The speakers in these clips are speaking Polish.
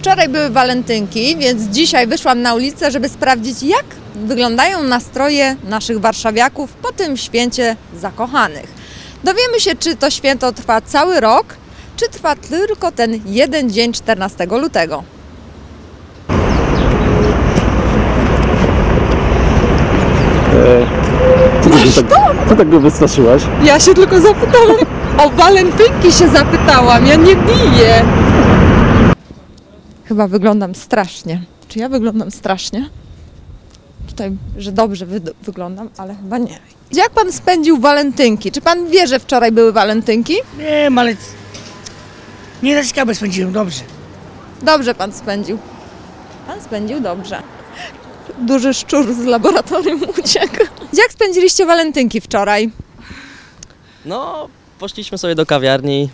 Wczoraj były walentynki, więc dzisiaj wyszłam na ulicę, żeby sprawdzić, jak wyglądają nastroje naszych warszawiaków po tym święcie zakochanych. Dowiemy się, czy to święto trwa cały rok, czy trwa tylko ten jeden dzień 14 lutego. Co ty, tak, co tak go wystraszyłaś? Ja się tylko zapytałam, o walentynki się zapytałam, ja nie biję. Chyba wyglądam strasznie. Czy ja wyglądam strasznie? Tutaj, że dobrze wy wyglądam, ale chyba nie. Jak pan spędził walentynki? Czy pan wie, że wczoraj były walentynki? Nie, ale nie za ciekawe spędziłem, dobrze. Dobrze pan spędził. Pan spędził dobrze. Duży szczur z laboratorium uciekł. Jak spędziliście walentynki wczoraj? No, poszliśmy sobie do kawiarni.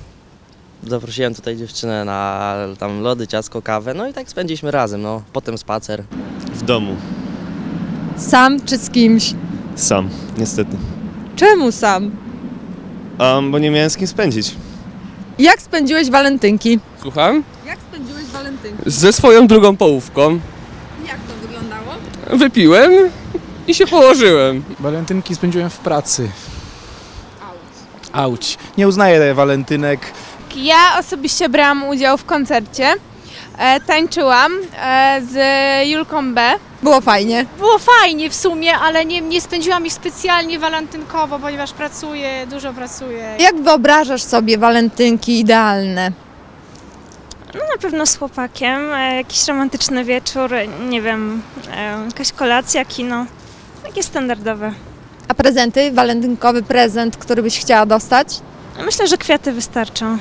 Zaprosiłem tutaj dziewczynę na tam lody, ciasko, kawę. No i tak spędziliśmy razem, no. Potem spacer. W domu. Sam czy z kimś? Sam, niestety. Czemu sam? Um, bo nie miałem z kim spędzić. Jak spędziłeś walentynki? Słucham? Jak spędziłeś walentynki? Ze swoją drugą połówką. Jak to wyglądało? Wypiłem i się położyłem. Walentynki spędziłem w pracy. Auć. Nie uznaję walentynek. Ja osobiście brałam udział w koncercie. E, tańczyłam e, z Julką B. Było fajnie. Było fajnie w sumie, ale nie, nie spędziłam ich specjalnie walentynkowo, ponieważ pracuję, dużo pracuję. Jak wyobrażasz sobie walentynki idealne? No na pewno z chłopakiem, e, jakiś romantyczny wieczór, nie wiem, e, jakaś kolacja, kino. Takie standardowe. A prezenty? Walentynkowy prezent, który byś chciała dostać? Myślę, że kwiaty wystarczą.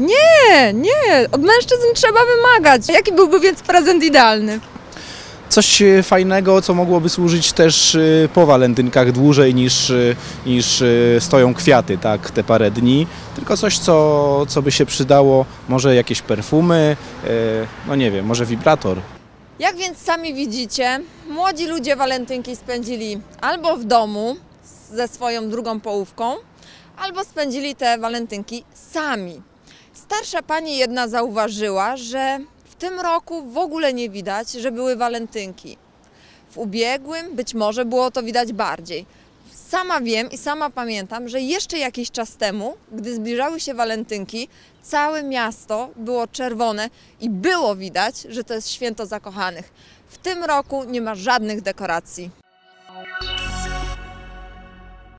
Nie, nie. Od mężczyzn trzeba wymagać. Jaki byłby więc prezent idealny? Coś e, fajnego, co mogłoby służyć też e, po walentynkach dłużej niż, e, niż stoją kwiaty, tak, te parę dni. Tylko coś, co, co by się przydało, może jakieś perfumy, no nie wiem, może wibrator. Jak więc sami widzicie, młodzi ludzie walentynki spędzili albo w domu ze swoją drugą połówką, albo spędzili te walentynki sami. Starsza pani jedna zauważyła, że w tym roku w ogóle nie widać, że były walentynki. W ubiegłym być może było to widać bardziej. Sama wiem i sama pamiętam, że jeszcze jakiś czas temu, gdy zbliżały się walentynki, całe miasto było czerwone i było widać, że to jest święto zakochanych. W tym roku nie ma żadnych dekoracji.